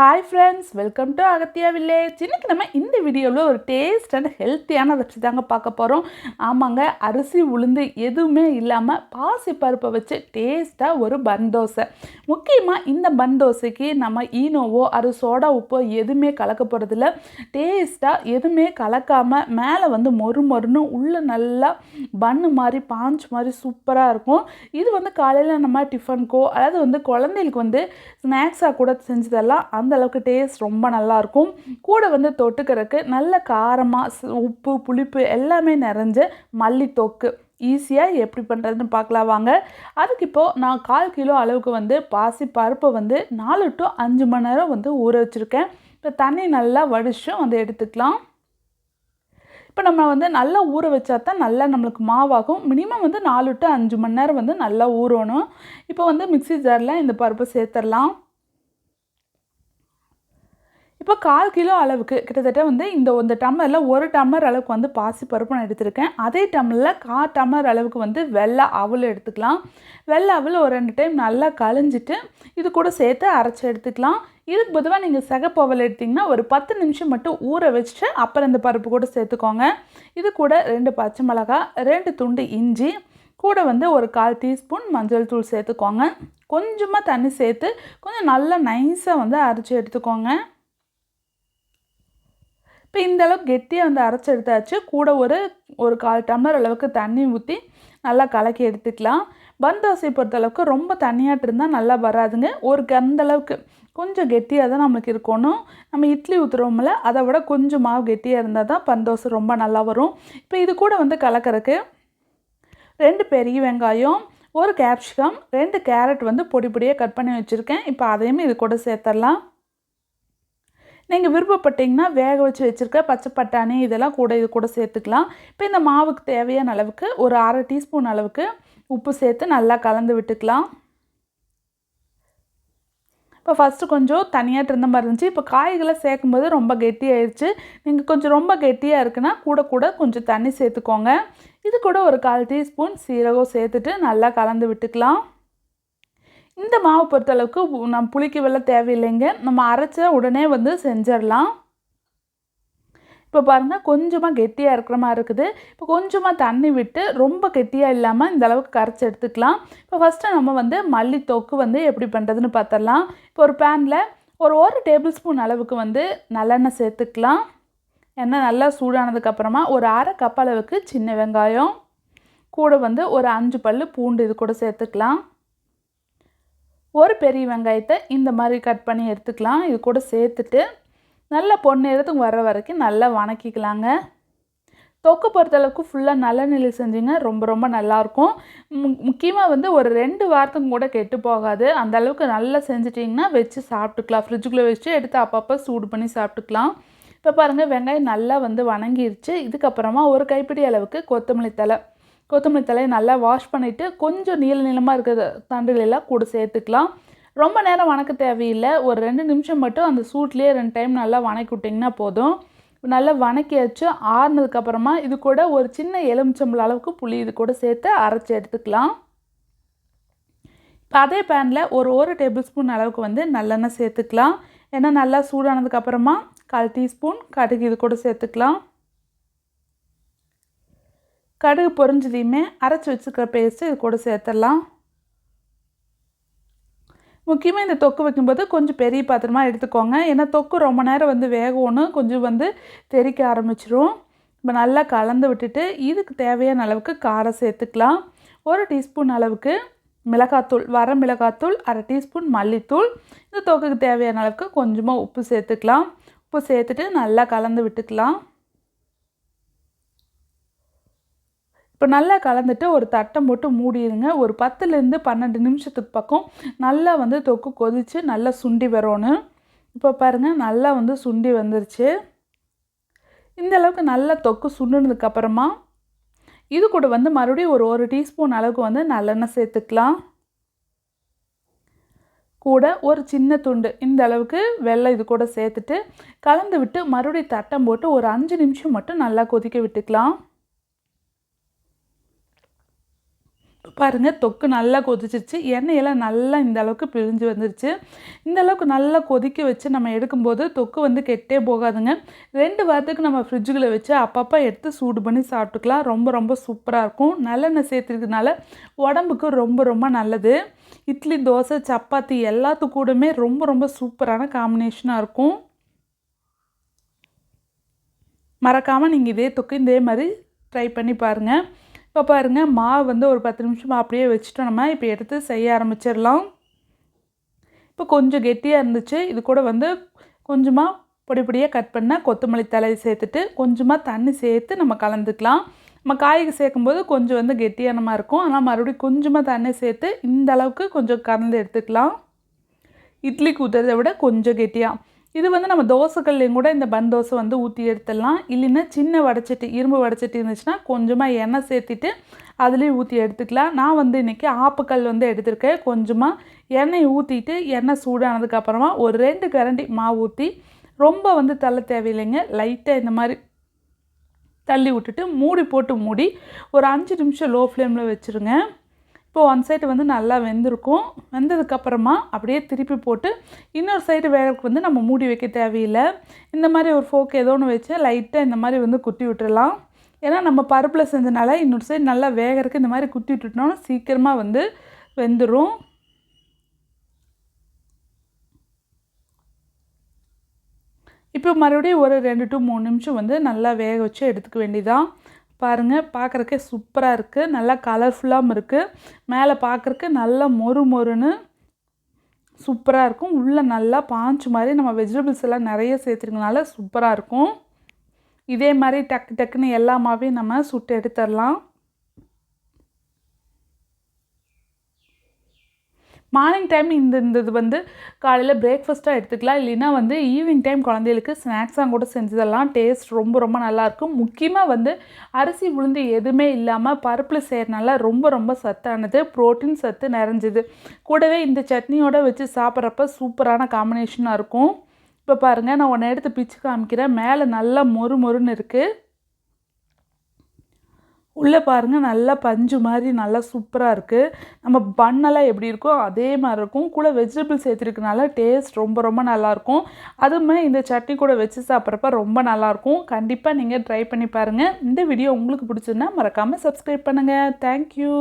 Hi friends welcome to Agathiya village இன்னைக்கு நம்ம இந்த வீடியோவில் ஒரு டேஸ்ட் அண்ட் ஹெல்த்தியான ரெசிபி தாங்க பார்க்க போகிறோம் ஆமாங்க அரிசி உளுந்து எதுவுமே இல்லாமல் பாசி பருப்பை வச்சு டேஸ்ட்டாக ஒரு பன் தோசை. முக்கியமாக இந்த பன் தோசைக்கு நம்ம ஈனோவோ அது சோடா உப்போ எதுவுமே கலக்க போகிறதில்ல டேஸ்ட்டாக எதுவுமே கலக்காமல் மேலே வந்து மொறு மொறுன்னு உள்ளே நல்லா பன்னு மாதிரி பாஞ்ச் மாதிரி சூப்பராக இருக்கும். இது வந்து காலையில் நம்ம டிஃபனுக்கோ அதாவது வந்து குழந்தைகளுக்கு வந்து ஸ்நாக்ஸாக கூட செஞ்சு தரலாம். அந்த அளவுக்கு டேஸ்ட் ரொம்ப நல்லாயிருக்கும் கூட வந்து தொட்டுக்கிறதுக்கு நல்ல காரமாக உப்பு புளிப்பு எல்லாமே நிறைஞ்ச மல்லி தொக்கு ஈஸியாக எப்படி பண்ணுறதுன்னு பார்க்கலாம் வாங்க. அதுக்கு இப்போது நான் கால் கிலோ அளவுக்கு வந்து பாசி பருப்பை வந்து நாலு டு அஞ்சு மணி நேரம் வந்து ஊற வச்சுருக்கேன். இப்போ தண்ணி நல்லா வடிச்சும் வந்து எடுத்துக்கலாம். இப்போ நம்ம வந்து நல்லா ஊற வச்சா தான் நல்லா நம்மளுக்கு மாவாகும். மினிமம் வந்து நாலு டு அஞ்சு மணி நேரம் வந்து நல்லா ஊறணும். இப்போ வந்து மிக்ஸி ஜாரில் இந்த பருப்பை சேர்த்துடலாம். இப்போ கால் கிலோ அளவுக்கு கிட்டத்தட்ட வந்து இந்த இந்த டம்ளரில் ஒரு டம்ளர் அளவுக்கு வந்து பாசி பருப்பு நான் எடுத்திருக்கேன். அதே டம்ளரில் கா டம்ளர் அளவுக்கு வந்து வெள்ளை அவல் எடுத்துக்கலாம். வெள்ளை அவல் ஒரு ரெண்டு டைம் நல்லா கழிஞ்சிட்டு இது கூட சேர்த்து அரைச்சி எடுத்துக்கலாம். இதுக்கு பொதுவாக நீங்கள் சிகப்பு அவல் எடுத்திங்கன்னா ஒரு பத்து நிமிஷம் மட்டும் ஊற வச்சுட்டு அப்புறம் இந்த பருப்பு கூட சேர்த்துக்கோங்க. இது கூட ரெண்டு பச்சை மிளகாய் ரெண்டு துண்டு இஞ்சி கூட வந்து ஒரு கால் டீஸ்பூன் மஞ்சள் தூள் சேர்த்துக்கோங்க. கொஞ்சமாக தண்ணி சேர்த்து கொஞ்சம் நல்லா நைஸாக வந்து அரைச்சி எடுத்துக்கோங்க. இப்போ இந்தளவுக்கு கெட்டியாக வந்து அரைச்சி எடுத்தாச்சு. கூட ஒரு ஒரு கால் டம்ளர் அளவுக்கு தண்ணி ஊற்றி நல்லா கலக்கி எடுத்துக்கலாம். பன் தோசை பொறுத்தளவுக்கு ரொம்ப தண்ணியாட்டு இருந்தால் நல்லா வராதுங்க. ஒரு அந்தளவுக்கு கொஞ்சம் கெட்டியாக தான் நம்மளுக்கு இருக்கணும். நம்ம இட்லி ஊற்றுறோம்ல அதை விட கொஞ்சம் மாவு கெட்டியாக இருந்தால் தான் பன் தோசை ரொம்ப நல்லா வரும். இப்போ இது கூட வந்து கலக்கிறதுக்கு ரெண்டு பெரிய வெங்காயம் ஒரு கேப்சிகம் ரெண்டு கேரட் வந்து பொடி பொடியாக கட் பண்ணி வச்சுருக்கேன். இப்போ அதையுமே இது கூட சேர்த்துடலாம் நீங்கள் விருப்பப்பட்டீங்கன்னா வேக வச்சு வச்சுருக்க பச்சை பட்டாணி இதெல்லாம் கூட இது கூட சேர்த்துக்கலாம். இப்போ இந்த மாவுக்கு தேவையான அளவுக்கு ஒரு அரை டீஸ்பூன் அளவுக்கு உப்பு சேர்த்து நல்லா கலந்து விட்டுக்கலாம். இப்போ ஃபஸ்ட்டு கொஞ்சம் தனியாக இருந்த மாதிரி இருந்துச்சு. இப்போ காய்களை சேர்க்கும்போது ரொம்ப கெட்டியாயிடுச்சு நீங்கள் கொஞ்சம் ரொம்ப கெட்டியாக இருக்குன்னா கூட கூட கொஞ்சம் தண்ணி சேர்த்துக்கோங்க. இது கூட ஒரு கால் டீஸ்பூன் சீரகம் சேர்த்துட்டு நல்லா கலந்து விட்டுக்கலாம். இந்த மாவு பொறுத்தளவுக்கு நம்ம புளிக்க வெள்ள தேவையில்லைங்க. நம்ம அரைச்ச உடனே வந்து செஞ்சிடலாம். இப்போ பாருங்கள் கொஞ்சமாக கெட்டியாக இருக்கிற மாதிரி இருக்குது. இப்போ கொஞ்சமாக தண்ணி விட்டு ரொம்ப கெட்டியாக இல்லாமல் இந்த அளவுக்கு கரைச்சி எடுத்துக்கலாம். இப்போ ஃபஸ்ட்டு நம்ம வந்து மல்லி தொக்கு வந்து எப்படி பண்ணுறதுன்னு பார்த்துடலாம் இப்போ ஒரு பேனில் ஒரு ஒரு டேபிள் ஸ்பூன் அளவுக்கு வந்து நல்லெண்ணெய் சேர்த்துக்கலாம். எண்ணெய் நல்லா சூடானதுக்கப்புறமா ஒரு அரை கப் அளவுக்கு சின்ன வெங்காயம். கூட வந்து ஒரு அஞ்சு பல் பூண்டு இது கூட சேர்த்துக்கலாம். ஒரு பெரிய வெங்காயத்தை இந்த மாதிரி கட் பண்ணி எடுத்துக்கலாம். இது கூட சேர்த்துட்டு நல்லா பொன்னேரத்துக்கு வர வரைக்கும் நல்லா வணக்கிக்கலாங்க. தொக்கு பொறுத்தளவுக்கு ஃபுல்லாக நல்லெண்ணெயில் செஞ்சிங்க ரொம்ப ரொம்ப நல்லாயிருக்கும். முக்கியமாக வந்து ஒரு ரெண்டு வாரத்துக்கும் கூட கெட்டு போகாது. அந்த அளவுக்கு நல்லா செஞ்சிட்டிங்கன்னா வச்சு சாப்பிட்டுக்கலாம். ஃப்ரிட்ஜுக்குள்ளே வச்சு எடுத்து அப்பப்போ சூடு பண்ணி சாப்பிட்டுக்கலாம். இப்போ பாருங்கள் வெங்காயம் நல்லா வந்து வணங்கிருச்சு. இதுக்கப்புறமா ஒரு கைப்பிடி அளவுக்கு கொத்தமல்லி தலை கொத்தமல்லி தலையை நல்லா வாஷ் பண்ணிவிட்டு கொஞ்சம் நீள நீளமாக இருக்கிற தண்டுகளெல்லாம் கூட சேர்த்துக்கலாம். ரொம்ப நேரம் வணக்க தேவையில்லை. ஒரு ரெண்டு நிமிஷம் மட்டும் அந்த சூட்லேயே ரெண்டு டைம் நல்லா வணக்கி விட்டிங்கன்னா போதும். நல்லா வணக்கியாச்சு ஆறுனதுக்கப்புறமா இது கூட ஒரு சின்ன எலுமிச்சம்பள அளவுக்கு புளி இது கூட சேர்த்து அரைச்சி எடுத்துக்கலாம். இப்போ அதே பேனில் ஒரு ஒரு டேபிள் ஸ்பூன் அளவுக்கு வந்து நல்லெண்ணெய் சேர்த்துக்கலாம். ஏன்னா நல்லா சூடானதுக்கப்புறமா கால் டீஸ்பூன் கடுகு இது கூட சேர்த்துக்கலாம். கடுகு பொறிஞ்சதையுமே அரைச்சி வச்சுக்கிற பேஸ்ட்டு இது கூட சேர்த்துடலாம். முக்கியமாக இந்த தொக்கு வைக்கும்போது கொஞ்சம் பெரிய பாத்திரமாக எடுத்துக்கோங்க. ஏன்னா தொக்கு ரொம்ப நேரம் வந்து வேகணும் கொஞ்சம் வந்து தெறிக்க ஆரம்பிச்சிரும். இப்போ நல்லா கலந்து விட்டுட்டு இதுக்கு தேவையான அளவுக்கு காரம் சேர்த்துக்கலாம். ஒரு டீஸ்பூன் அளவுக்கு மிளகாத்தூள் வர மிளகாத்தூள் அரை டீஸ்பூன் மல்லித்தூள். இந்த தொக்குக்கு தேவையான அளவுக்கு கொஞ்சமாக உப்பு சேர்த்துக்கலாம். உப்பு சேர்த்துட்டு நல்லா கலந்து விட்டுக்கலாம். இப்போ நல்லா கலந்துட்டு ஒரு தட்டம் போட்டு மூடிடுங்க. ஒரு பத்துலேருந்து பன்னெண்டு நிமிஷத்துக்கு பக்கம் நல்லா வந்து தொக்கு கொதித்து நல்லா சுண்டி வரணும். இப்போ பாருங்கள் நல்லா வந்து சுண்டி வந்துருச்சு. இந்த அளவுக்கு நல்லா தொக்கு சுண்டுனதுக்கப்புறமா இது கூட வந்து மறுபடியும் ஒரு ஒரு டீஸ்பூன் அளவுக்கு வந்து நல்லெண்ணெய் சேர்த்துக்கலாம். கூட ஒரு சின்ன துண்டு இந்த அளவுக்கு வெள்ளை இது கூட சேர்த்துட்டு கலந்து விட்டு மறுபடியும் தட்டம் போட்டு ஒரு அஞ்சு நிமிஷம் மட்டும் நல்லா கொதிக்க விட்டுக்கலாம். பாருங்கள் தொக்கு நல்லா கொதிச்சிருச்சு. எண்ணெயெல்லாம் நல்லா இந்த அளவுக்கு பிரிஞ்சு வந்துருச்சு. இந்த அளவுக்கு நல்லா கொதிக்க வச்சு நம்ம எடுக்கும்போது தொக்கு வந்து கெட்டே போகாதுங்க. ரெண்டு வாரத்துக்கு நம்ம ஃப்ரிட்ஜுக்குள்ளே வச்சு அப்பப்போ எடுத்து சூடு பண்ணி சாப்பிட்டுக்கலாம். ரொம்ப ரொம்ப சூப்பராக இருக்கும். நல்லெண்ணெய் சேர்த்துருக்கனால உடம்புக்கு ரொம்ப ரொம்ப நல்லது. இட்லி தோசை சப்பாத்தி எல்லாத்து கூடமே ரொம்ப ரொம்ப சூப்பரான காம்பினேஷனாக இருக்கும். மறக்காமல் நீங்கள் இதே தொக்கு இதே மாதிரி ட்ரை பண்ணி பாருங்கள் இப்போ பாருங்கள் மாவு வந்து ஒரு பத்து நிமிஷம் அப்படியே வச்சுட்டோம் நம்ம. இப்போ எடுத்து செய்ய ஆரம்பிச்சிடலாம். இப்போ கொஞ்சம் கெட்டியாக இருந்துச்சு. இது கூட வந்து கொஞ்சமாக பொடி பொடியாக கட் பண்ணால் கொத்தமல்லி தலை சேர்த்துட்டு கொஞ்சமாக தண்ணி சேர்த்து நம்ம கலந்துக்கலாம். நம்ம காய்க்கு சேர்க்கும்போது கொஞ்சம் வந்து கெட்டியானமாக இருக்கும். ஆனால் மறுபடியும் கொஞ்சமாக தண்ணி சேர்த்து இந்த அளவுக்கு கொஞ்சம் கலந்து எடுத்துக்கலாம். இட்லி ஊற்றுறதை விட கொஞ்சம் கெட்டியாக இது வந்து நம்ம தோசைக்கல்லையும் கூட இந்த பன் தோசை வந்து ஊற்றி எடுத்துடலாம். இல்லைன்னா சின்ன வடைச்சட்டி இரும்பு வடைச்சட்டி இருந்துச்சுன்னா கொஞ்சமாக எண்ணெய் சேர்த்திட்டு அதுலேயும் ஊற்றி எடுத்துக்கலாம். நான் வந்து இன்றைக்கி ஆப்புக்கல் வந்து எடுத்திருக்கேன். கொஞ்சமாக எண்ணெய் ஊற்றிட்டு எண்ணெய் சூடானதுக்கப்புறமா ஒரு ரெண்டு கரண்டி மாவு ஊற்றி ரொம்ப வந்து தள்ள தேவையில்லைங்க. லைட்டாக இந்த மாதிரி தள்ளி விட்டுட்டு மூடி போட்டு மூடி ஒரு அஞ்சு நிமிஷம் லோ ஃப்ளேமில் வச்சுருங்க. இப்போ ஒன் சைடு வந்து நல்லா வெந்திருக்கும். வெந்ததுக்கப்புறமா அப்படியே திருப்பி போட்டு இன்னொரு சைடு வேகக்கு வந்து நம்ம மூடி வைக்க தேவையில்லை. இந்த மாதிரி ஒரு ஃபோக் ஏதோ ஒன்று வச்சு லைட்டாக இந்த மாதிரி வந்து குத்தி விட்டுடலாம் ஏன்னா நம்ம பருப்பில் செஞ்சனால இன்னொரு சைடு நல்லா வேகிறதுக்கு இந்த மாதிரி குத்தி விட்டுட்டோம்னா சீக்கிரமாக வந்து வெந்துடும் இப்போ மறுபடியும் ஒரு ரெண்டு டு மூணு நிமிஷம் வந்து நல்லா வேக வச்சு எடுத்துக்க வேண்டியதான் பாருங்கள் பார்க்குறக்கே சூப்பராக இருக்குது நல்லா கலர்ஃபுல்லாகவும் இருக்குது மேலே பார்க்குறக்கு நல்லா மொறு மொறுன்னு சூப்பராக இருக்கும். உள்ளே நல்லா பாஞ்சு மாதிரி நம்ம வெஜிடபிள்ஸ் எல்லாம் நிறைய சேர்த்துருக்கனால சூப்பராக இருக்கும். இதே மாதிரி டக்கு டக்குன்னு எல்லாமாவே நம்ம சுட்டு எடுத்துடலாம். மார்னிங் டைம் இந்த இந்த இது வந்து காலையில் பிரேக்ஃபாஸ்ட்டாக எடுத்துக்கலாம். இல்லைன்னா வந்து ஈவினிங் டைம் குழந்தைகளுக்கு ஸ்நாக்ஸாக கூட செஞ்சதெல்லாம் டேஸ்ட் ரொம்ப ரொம்ப நல்லாயிருக்கும் முக்கியமாக வந்து அரிசி உளுந்து எதுவுமே இல்லாமல் பருப்பில் செய்கிறனால ரொம்ப ரொம்ப சத்தானது. ப்ரோட்டீன் சத்து நிறைஞ்சது. கூடவே இந்த சட்னியோடு வச்சு சாப்பிட்றப்ப சூப்பரான காம்பினேஷனாக இருக்கும். இப்போ பாருங்கள் நான் ஒன்று எடுத்து பிச்சு காமிக்கிறேன். மேலே நல்லா மொறு மொறுன்னு இருக்குது உள்ளே பாருங்கள் நல்லா பஞ்சு மாதிரி நல்லா சூப்பராக இருக்குது நம்ம பண்ணெல்லாம் எப்படி இருக்கோ அதே மாதிரி இருக்கும். கூட வெஜிடபிள் சேர்த்துருக்கனால டேஸ்ட் ரொம்ப ரொம்ப நல்லாயிருக்கும். அதுவுமே இந்த சட்னி கூட வச்சு சாப்பிட்றப்ப ரொம்ப நல்லாயிருக்கும். கண்டிப்பாக நீங்கள் ட்ரை பண்ணி பாருங்கள் இந்த வீடியோ உங்களுக்கு பிடிச்சிருந்தா மறக்காமல் சப்ஸ்கிரைப் பண்ணுங்கள் தேங்க்யூ